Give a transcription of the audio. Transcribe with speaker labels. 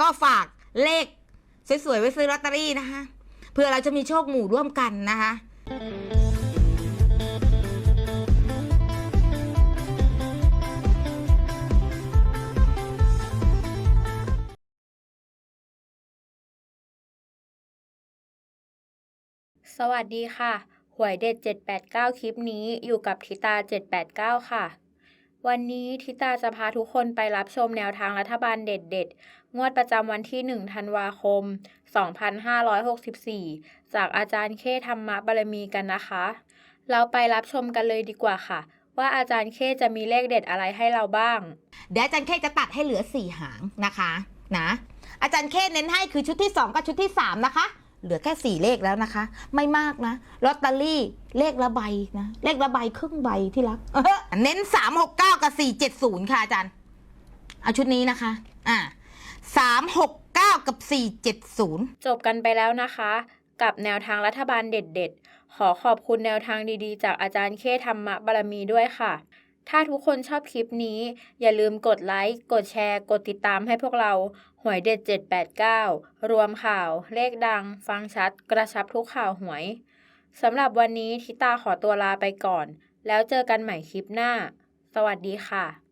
Speaker 1: ก็ฝากเลขสวยๆไว้ซื้อลอตเตอรี่นะคะเพื่อเราจะมีโชคหมู่ร่วมกันนะคะ
Speaker 2: สวัสดีค่ะ หวยเด็ด 789 คลิปนี้อยู่กับทิตา 789 ค่ะ วันนี้ทิตาจะพาทุกคนไปรับชมแนวทางรัฐบาลเด็ดๆ งวดประจำวันที่ 1 ธันวาคม 2564 จากอาจารย์เคธรรมะบารมีกันนะคะ เราไปรับชมกันเลยดีกว่าค่ะ ว่าอาจารย์เคจะมีเลขเด็ดอะไรให้เราบ้าง
Speaker 1: เดี๋ยวอาจารย์เคจะตัดให้เหลือสี่หางนะคะนะ อาจารย์เคเน้นให้คือชุดที่ 2 กับชุดที่ 3 นะคะ เหลือแค่ 4 เลขแล้วนะคะ ไม่มากนะลอตเตอรี่เลขละใบนะเลขละใบครึ่งใบที่รักเน้น 3 6 9 กับ 4 7 0 ค่ะอาจารย์ เอาชุดนี้นะคะ อ่า3 6 9 กับ 4 7 0
Speaker 2: จบกันไปแล้วนะคะ กับแนวทางรัฐบาลเด็ดๆ ขอขอบคุณแนวทางดีๆ จากอาจารย์เคธรรมบารมีด้วยค่ะ ถ้าทุกคนชอบคลิปนี้ อย่าลืมกดไลค์ กดแชร์ กดติดตามให้พวกเรา หวยเด็ด 789 รวมข่าว เลขดัง ฟังชัด กระชับทุกข่าวหวย สำหรับวันนี้ทิตาขอตัวลาไปก่อน แล้วเจอกันใหม่คลิปหน้า สวัสดีค่ะ